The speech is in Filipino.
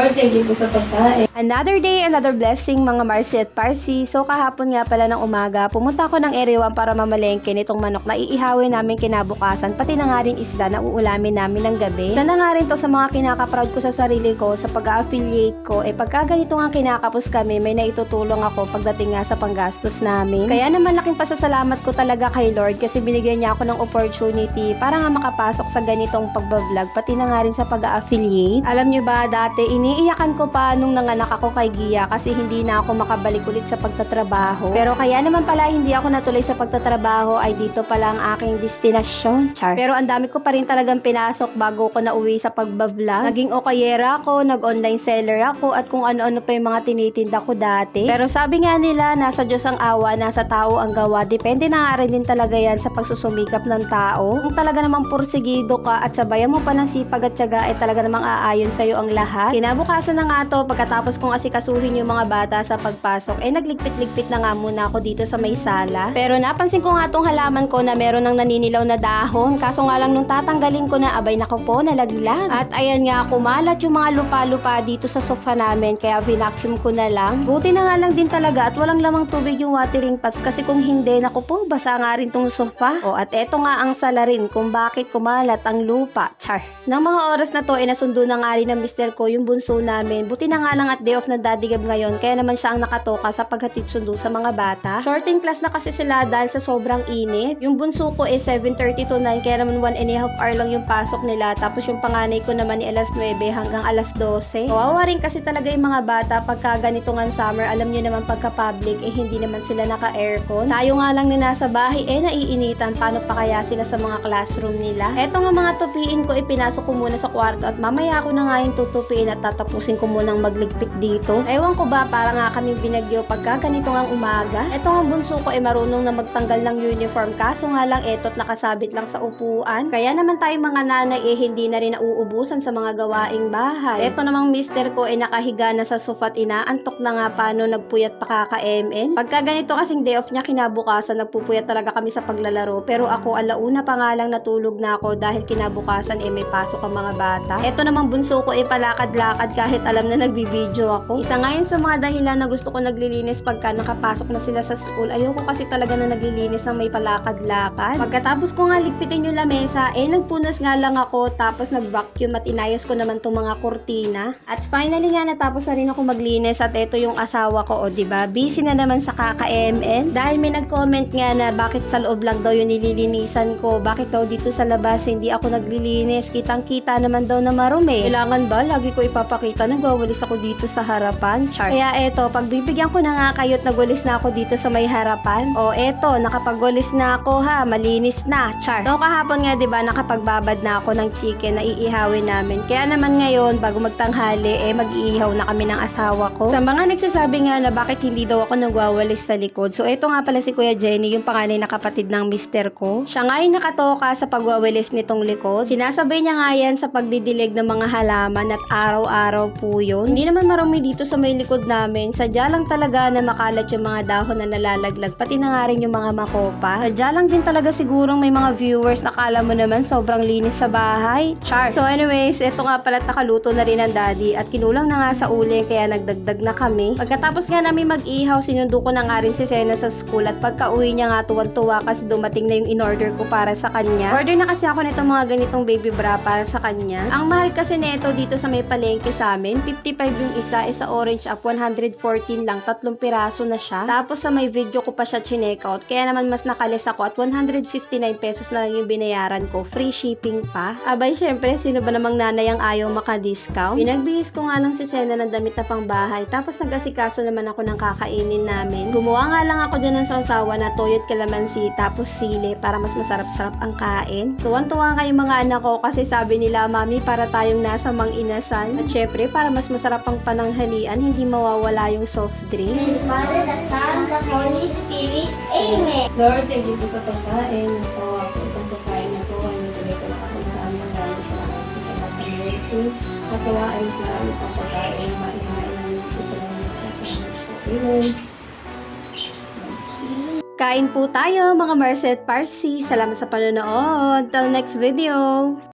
Lord, thank you sa pagkain. Another day, another blessing mga Marcy at Parsi. So kahapon nga pala ng umaga, pumunta ako ng 1 para mamalengke nitong manok na iihawin namin kinabukasan, pati na nga rin isda na uulamin namin ng gabi. Isa na nga rin to sa mga kinakaproud ko sa sarili ko sa pag-affiliate ko. Eh pagka ganito nga kinakapos kami, may naitutulong ako pagdating nga sa panggastos namin. Kaya naman laking pasasalamat ko talaga kay Lord kasi binigyan niya ako ng opportunity para nga makapasok sa ganitong pagbablog, pati na nga rin sa pag-affiliate. Alam niyo ba, dati iniiyakan ko pa nung nanganak ako kay Gia kasi hindi na ako makabalik ulit sa pagtatrabaho. Pero kaya naman pala hindi ako natuloy sa pagtatrabaho ay dito pala ang aking destinasyon. Char. Pero ang dami ko pa rin talagang pinasok bago ko nauwi sa pagbablog. Naging okayera ako, nag-online seller ako at kung ano-ano pa yung mga tinitinda ko dati. Pero sabi nga nila, nasa Diyos ang awa, nasa tao ang gawa. Depende na nga rin din talaga yan sa pagsusumikap ng tao. Kung talaga namang pursigido ka at sabayan mo pa ng sipag at tiyaga ay talaga namang aayon sa'yo ang lahat. Kinabukasan na nga to, pagkatapos kong asikasuhin yung mga bata sa pagpasok, eh nagligpit-ligpit na nga muna ako dito sa may sala. Pero napansin ko nga tong halaman ko na meron ng naninilaw na dahon. Kaso nga lang nung tatanggalin ko na, abay nako po, nalaglag. At ayan nga, kumalat yung mga lupa-lupa dito sa sofa namin, kaya vacuum ko na lang. Buti na nga lang din talaga at walang lamang tubig yung watering pots kasi kung hindi, nako po, basa nga rin tong sofa. O at eto nga ang salarin kung bakit kumalat ang lupa. Char. Nang mga oras na to, nasundo na nga rin ng mister ko yung bunso namin. Buti na nga lang at day off na daddy gab ngayon, kaya naman siya ang nakatoka sa paghatid sundo sa mga bata. Shorting class na kasi sila dahil sa sobrang init. Yung bunso ko is 7.30 to 9, kaya naman 1 and a half hour lang yung pasok nila. Tapos yung panganay ko naman ni alas 9 hanggang alas 12. Kawawa rin kasi talaga yung mga bata pagka ganito nga summer, alam nyo naman pagka public, eh hindi naman sila naka-aircon. Tayo nga lang na nasa bahay, eh naiinitan. Paano pa kaya sila sa mga classroom nila? Eto nga mga tupiin ko, ipinasok ko muna sa kwarto at mamaya ako na nga yung tutupiin at tatapusin ko munang magligpit dito. Ewan ko ba, para nga kami binagyo pagka ganito nga umaga. Eto nga bunso ko ay marunong na magtanggal ng uniform kaso nga lang eto't nakasabit lang sa upuan. Kaya naman tayo mga nanay eh hindi na rin nauubusan sa mga gawaing bahay. Eto namang mister ko ay nakahiga na sa sofa at inaantok na nga paano nagpuyat pa kaka-MN. Pagka ganito kasing day off niya kinabukasan nagpupuyat talaga kami sa paglalaro pero ako alauna pa nga lang natulog na ako dahil kinabukasan eh may pasok ang mga bata. Eto namang bunso ko eh palakad-lakad kahit alam na nagbibideo ako. Isa nga yun sa mga dahilan na gusto ko naglilinis pagka nakapasok na sila sa school. Ayoko kasi talaga na naglilinis ng may palakad-lakad. Pagkatapos ko nga ligpitin yung lamesa, eh nagpunas nga lang ako tapos nag-vacuum at inayos ko naman tong mga kurtina. At finally nga natapos na rin ako maglinis at eto yung asawa ko, o di ba? Busy na naman sa kaka-MN. Dahil may nag-comment nga na bakit sa loob lang daw yung nililinisan ko, bakit daw dito sa labas hindi ako naglilinis, kitang-kita naman daw na marumi. Kailangan ba lagi ko ipapakita nagwawalis ako dito sa harapan? Char. Kaya eto, pagbibigyan ko na nga kayo at nagwalis na ako dito sa may harapan. O eto, nakapagwalis na ako ha, malinis na. Char. So kahapon nga 'di ba nakapagbabad na ako ng chicken na iihawin namin. Kaya naman ngayon bago magtanghali eh mag-iihaw na kami ng asawa ko. Sa mga nagsasabi nga na bakit hindi daw ako nagwawalis sa likod. So eto nga pala si Kuya Jenny, yung panganay na kapatid ng mister ko. Siya nga yung nakatoka sa pagwawalis nitong likod. Sinasabay niya nga yan sa pagdidilig ng mga halaman at araw-araw po yun. Hindi naman marumi dito sa may likod namin. Sadya lang talaga na makalat yung mga dahon na nalalaglag. Pati na nga rin yung mga makopa. Sadya lang din talaga sigurong may mga viewers na kala mo naman sobrang linis sa bahay. Char. So anyways, eto nga pala nakaluto na rin ang daddy at kinulang na nga sa uling kaya nagdagdag na kami. Pagkatapos nga namin mag-ihaw, sinundo ko na nga rin si Sena sa school at pagka uwi niya nga tuwan-tuwa kasi dumating na yung in-order ko para sa kanya. Order na kasi ako nitong mga ganitong baby bra para sa kanya. Ang mahal kasi nito dito sa may palengke sa amin, 55 yung isa, isa orange up, 114 lang, tatlong piraso na siya. Tapos sa may video ko pa siya chinekout, kaya naman mas nakalis ako at 159 pesos na lang yung binayaran ko, free shipping pa. Abay, syempre, sino ba namang nanay ang ayaw maka-discount? Pinagbihis ko nga lang si Sena ng damit na pang bahay, tapos nag-asikaso naman ako ng kakainin namin. Gumawa nga lang ako dyan ng sausawa na toyot kalamansi, tapos sili, para mas masarap-sarap ang kain. Tuwan-tuwa kayo mga anak ko kasi sabi nila, Mami, para tayong nasa mang inasan. At para mas masarap ang pananghalian, hindi mawawala yung soft drinks. Father, the Son, the Holy Spirit. Amen. Lord, thank you po sa pagkain. Natawa po itong pagkain na po. Ang nagulay ko na ako sa amin. Dahil sa po sa mga mercy. Natawain sa amin ang pagkain. Po sa Amen. Kain po tayo mga Merced Parsi. Salamat sa panonood. Till next video!